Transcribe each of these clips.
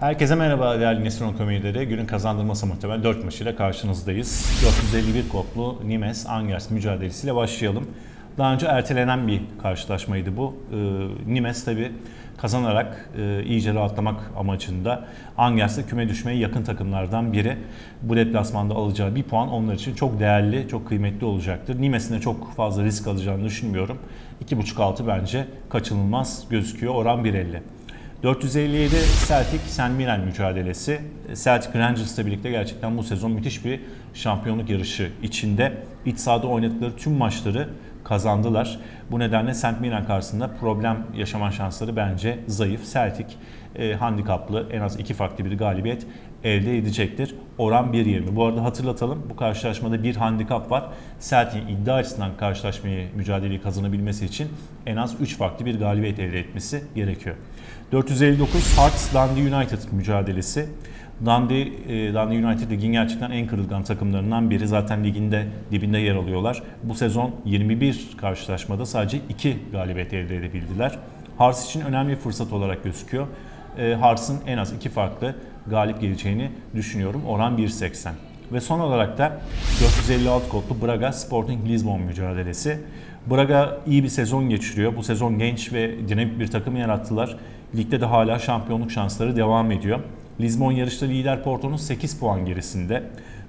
Herkese merhaba değerli Nesron komedileri. Günün kazandırması muhtemel 4 maçıyla karşınızdayız. 451 koplu Nimes Angers mücadelesiyle başlayalım. Daha önce ertelenen bir karşılaşmaydı bu. Ee, Nimes tabi kazanarak e, iyice rahatlamak amacında Angers'te küme düşmeye yakın takımlardan biri. Bu deplasmanda alacağı bir puan onlar için çok değerli, çok kıymetli olacaktır. Nimes'in de çok fazla risk alacağını düşünmüyorum. 2.5-6 bence kaçınılmaz gözüküyor. Oran 1.50. 457 Celtic St. Mirren mücadelesi. Celtic Rangers'la birlikte gerçekten bu sezon müthiş bir şampiyonluk yarışı içinde. İç sahada oynadıkları tüm maçları kazandılar. Bu nedenle St. Mirren karşısında problem yaşama şansları bence zayıf. Celtic e, handikaplı en az iki farklı bir galibiyet elde edecektir. Oran 1.20. Bu arada hatırlatalım bu karşılaşmada bir handikap var. Celtic'in iddia açısından karşılaşmayı, mücadeleyi kazanabilmesi için en az 3 farklı bir galibiyet elde etmesi gerekiyor. 459 Hearts Dundee United mücadelesi. Dundee, e, Dundee United ligin gerçekten en kırılgan takımlarından biri. Zaten liginde dibinde yer alıyorlar. Bu sezon 21 karşılaşmada sadece 2 galibiyet elde edebildiler. Hearts için önemli bir fırsat olarak gözüküyor. E, Hearts'ın en az 2 farklı galip geleceğini düşünüyorum. Oran 1.80. Ve son olarak da 456 kodlu Braga Sporting Lisbon mücadelesi. Braga iyi bir sezon geçiriyor. Bu sezon genç ve dinamik bir takım yarattılar. Ligde de hala şampiyonluk şansları devam ediyor. Lisbon yarışta lider Porto'nun 8 puan gerisinde.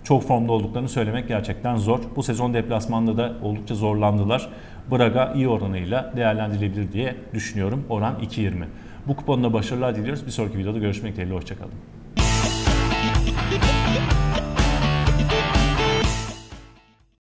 Çok formda olduklarını söylemek gerçekten zor. Bu sezon deplasmanda da oldukça zorlandılar. Braga iyi oranıyla değerlendirilebilir diye düşünüyorum. Oran 2.20. Bu kuponda başarılar diliyoruz. Bir sonraki videoda görüşmek dileğiyle. Hoşçakalın.